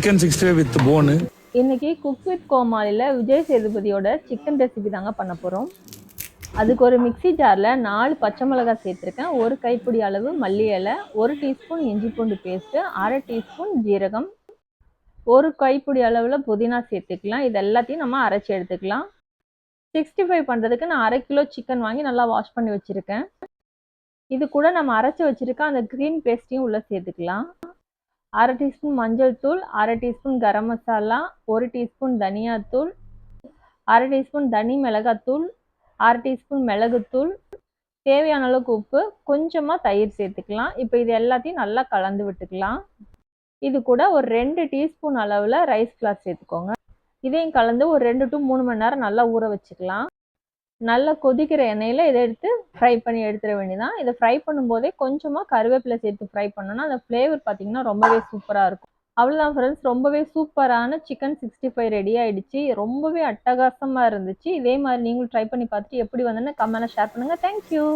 Chicken sixty with போனு இன்னைக்கு cook with கோமாளியில் விஜய் சேதுபதியோட சிக்கன் ரெசிபி தாங்க பண்ண போகிறோம் அதுக்கு ஒரு மிக்ஸி ஜாரில் நாலு பச்சை மிளகாய் சேர்த்துருக்கேன். ஒரு கைப்பிடி அளவு மல்லி இலை ஒரு டீஸ்பூன் இஞ்சி பூண்டு பேஸ்ட்டு அரை டீஸ்பூன் ஜீரகம் ஒரு கைப்பிடி அளவில் புதினா சேர்த்துக்கலாம். இது எல்லாத்தையும் நம்ம அரைச்சி எடுத்துக்கலாம். சிக்ஸ்டி ஃபைவ் பண்ணுறதுக்கு நான் அரை கிலோ சிக்கன் வாங்கி நல்லா வாஷ் பண்ணி வச்சுருக்கேன். இது கூட நம்ம அரைச்சி வச்சுருக்க அந்த க்ரீன் பேஸ்ட்டையும் உள்ளே சேர்த்துக்கலாம். அரை டீஸ்பூன் மஞ்சள் தூள் அரை டீஸ்பூன் கரம் மசாலா ஒரு டீஸ்பூன் தனியாத்தூள் அரை டீஸ்பூன் தனி மிளகாத்தூள் அரை டீஸ்பூன் மிளகுத்தூள் தேவையான அளவுக்கு உப்பு கொஞ்சமாக தயிர் சேர்த்துக்கலாம். இப்போ இது எல்லாத்தையும் நல்லா கலந்து விட்டுக்கலாம். இது கூட ஒரு ரெண்டு டீஸ்பூன் அளவில் ரைஸ் கிளாஸ் சேர்த்துக்கோங்க. இதையும் கலந்து ஒரு ரெண்டு டு மூணு மணி நேரம் நல்லா ஊற வச்சுக்கலாம். நல்லா கொதிக்கிற எண்ணெயில் இதை எடுத்து ஃப்ரை பண்ணி எடுத்துட வேண்டியதான் இதை ஃப்ரை பண்ணும்போதே கொஞ்சமாக கருவேப்பிலை சேர்த்து ஃப்ரை பண்ணோன்னா அந்த ஃப்ளேவர் பார்த்தீங்கன்னா ரொம்பவே சூப்பராக இருக்கும். அவ்வளோதான் ஃப்ரெண்ட்ஸ் ரொம்பவே சூப்பரான சிக்கன் சிக்ஸ்டி ஃபைவ் ரெடி ஆகிடுச்சு ரொம்பவே அட்டகாசமாக இருந்துச்சு. இதே மாதிரி நீங்களும் ட்ரை பண்ணி பார்த்துட்டு எப்படி வந்தேன்னு கமெண்ட்டில் ஷேர் பண்ணுங்கள் தேங்க்யூ